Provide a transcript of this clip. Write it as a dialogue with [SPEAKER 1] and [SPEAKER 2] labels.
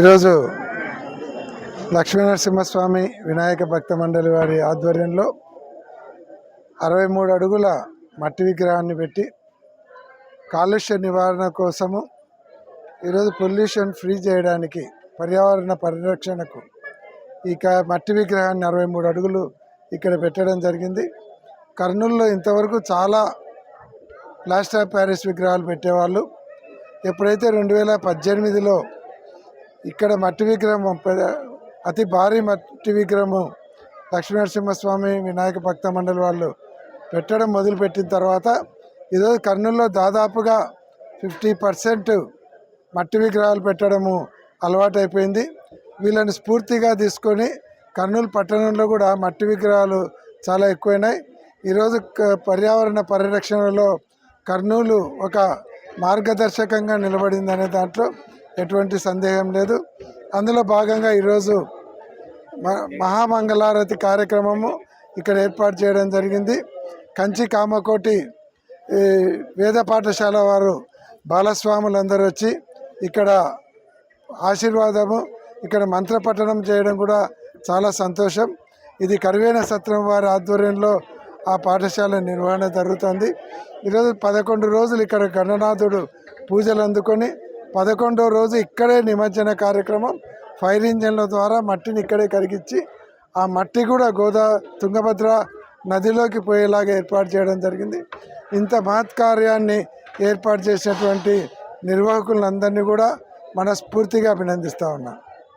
[SPEAKER 1] ఈరోజు లక్ష్మీనరసింహస్వామి వినాయక భక్త మండలి వారి ఆధ్వర్యంలో అరవై మూడు అడుగుల మట్టి విగ్రహాన్ని పెట్టి కాలుష్య నివారణ కోసము ఈరోజు పొల్యూషన్ ఫ్రీ చేయడానికి పర్యావరణ పరిరక్షణకు ఈ మట్టి విగ్రహాన్ని అరవై మూడు అడుగులు ఇక్కడ పెట్టడం జరిగింది. కర్నూలులో ఇంతవరకు చాలా ప్లాస్టర్ ఆఫ్ ప్యారిస్ విగ్రహాలు పెట్టేవాళ్ళు. ఎప్పుడైతే రెండు వేల పద్దెనిమిదిలో ఇక్కడ మట్టి విగ్రహం పె- అతి భారీ మట్టి విగ్రహము లక్ష్మీనరసింహస్వామి వినాయక భక్త మండలి వాళ్ళు పెట్టడం మొదలుపెట్టిన తర్వాత ఈరోజు కర్నూలులో దాదాపుగా ఫిఫ్టీ పర్సెంట్ మట్టి విగ్రహాలు పెట్టడము అలవాటైపోయింది. వీళ్ళని స్ఫూర్తిగా తీసుకొని కర్నూలు పట్టణంలో కూడా మట్టి విగ్రహాలు చాలా ఎక్కువైనాయి. ఈరోజు పర్యావరణ పరిరక్షణలో కర్నూలు ఒక మార్గదర్శకంగా నిలబడిందనే దాంట్లో ఎటువంటి సందేహం లేదు. అందులో భాగంగా ఈరోజు మ- మహామంగళారతి కార్యక్రమము ఇక్కడ ఏర్పాటు చేయడం జరిగింది. కంచి కామకోటి వేద పాఠశాల వారు బాలస్వాములందరూ వచ్చి ఇక్కడ ఆశీర్వాదము ఇక్కడ మంత్రపఠనం చేయడం కూడా చాలా సంతోషం. ఇది కరువైన సత్రం వారి ఆధ్వర్యంలో ఆ పాఠశాల నిర్వహణ జరుగుతుంది. ఈరోజు పదకొండు రోజులు ఇక్కడ గణనాథుడు పూజలు అందుకొని పదకొండో రోజు ఇక్కడే నిమజ్జన కార్యక్రమం. ఫైర్ ఇంజన్ల ద్వారా మట్టిని ఇక్కడే కరిగించి ఆ మట్టి కూడా గోదా తుంగభద్ర నదిలోకి పోయేలాగా ఏర్పాటు చేయడం జరిగింది. ఇంత మహత్ కార్యాన్ని ఏర్పాటు చేసినటువంటి నిర్వాహకులందరినీ కూడా మనస్ఫూర్తిగా అభినందిస్తూ ఉన్నాను